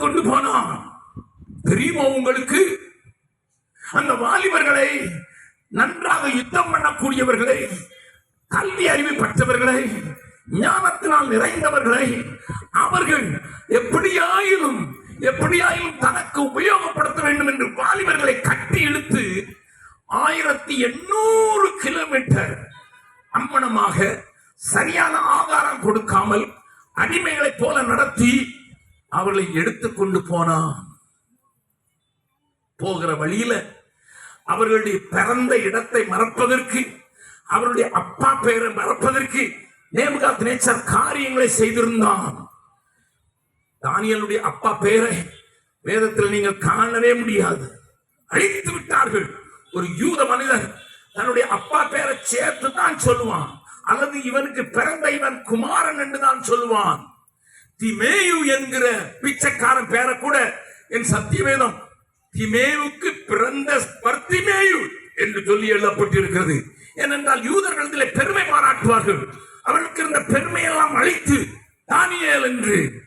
கொண்டு போனான். தெரியுமா உங்களுக்கு? அந்த வாலிபர்களை நன்றாக யுத்தம் பண்ணக்கூடியவர்களை கல்வி அறிவு பெற்றவர்களை ஞானத்தினால் நிறைந்தவர்களை அவர்கள் எப்படியாயிலும் எப்படியாயிலும் தனக்கு உபயோகப்படுத்த வேண்டும் என்று வாலிபர்களை கட்டி இழுத்து ஆயிரத்தி எண்ணூறு கிலோமீட்டர் அம்மனமாக சரியான ஆகாரம் கொடுக்காமல் அடிமைகளைப் போல நடத்தி அவர்களை எடுத்துக்கொண்டு போனான். போகிற வழியில அவர்களுடைய பிறந்த இடத்தை மறப்பதற்கு அவருடைய அப்பா பெயரை மறப்பதற்கு நேமுகாத் நேச்சர் காரியங்களை செய்திருந்தான். தானியலுடைய அப்பா பெயரை வேதத்தில் நீங்கள் காணவே முடியாது. அழித்து விட்டார்கள். ஒரு யூத மனிதன் தன்னுடைய அப்பா பெயரை சேர்த்து தான் சொல்லுவான். அல்லது இவனுக்கு பிறந்த இவன் குமாரன் என்று தான் சொல்லுவான். திமேயு என்கிற பிச்சைக்காரன் பேரை கூட என் சத்தியவேதம் திமேயுக்கு பிறந்த பர்த்திமேயு என்று சொல்லி எழுதப்பட்டிருக்கிறது ஏனென்றால் யூதர்கள் பெருமை பாராட்டுவார்கள். அவர்களுக்கு இருந்த பெருமையெல்லாம் அழித்து தானியல் என்று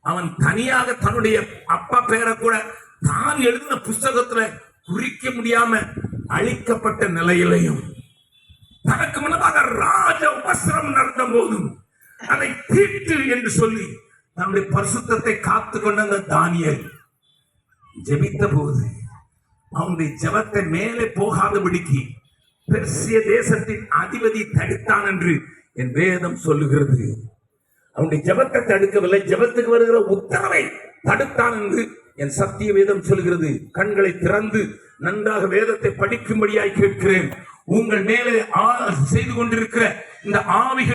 அவன் தனியாக தன்னுடைய அப்பா பேரை கூட தான் எழுதின புஸ்தகத்துல குறிக்க முடியாம அழிக்கப்பட்ட நிலையிலையும் தனக்கு முன்னதாக ராஜ உபசிரம் நடந்த போதும் தீட்டு என்று சொல்லி தன்னுடைய பரிசுத்தத்தை காத்து கொண்ட அந்த தானியல் ஜெபித்த போது அவனுடைய ஜபத்தை மேலே போகாதபடிக்கு பெர்சிய தேசத்தின் அதிபதி தடுத்தான் என்று என் வேதம் சொல்லுகிறது. அவனுடைய ஜெபத்தை தடுக்கவில்லை. ஜெபத்துக்கு வருகிற உத்தரவை தடுத்தான் என்று என் சத்திய வேதம் சொல்கிறது கண்களை திறந்து நன்றாக வேதத்தை படிக்கும்படியாய் கேட்கிறேன். உங்கள் மேலே ஆ- செய்து கொண்டிருக்கிற இந்த ஆவிகள்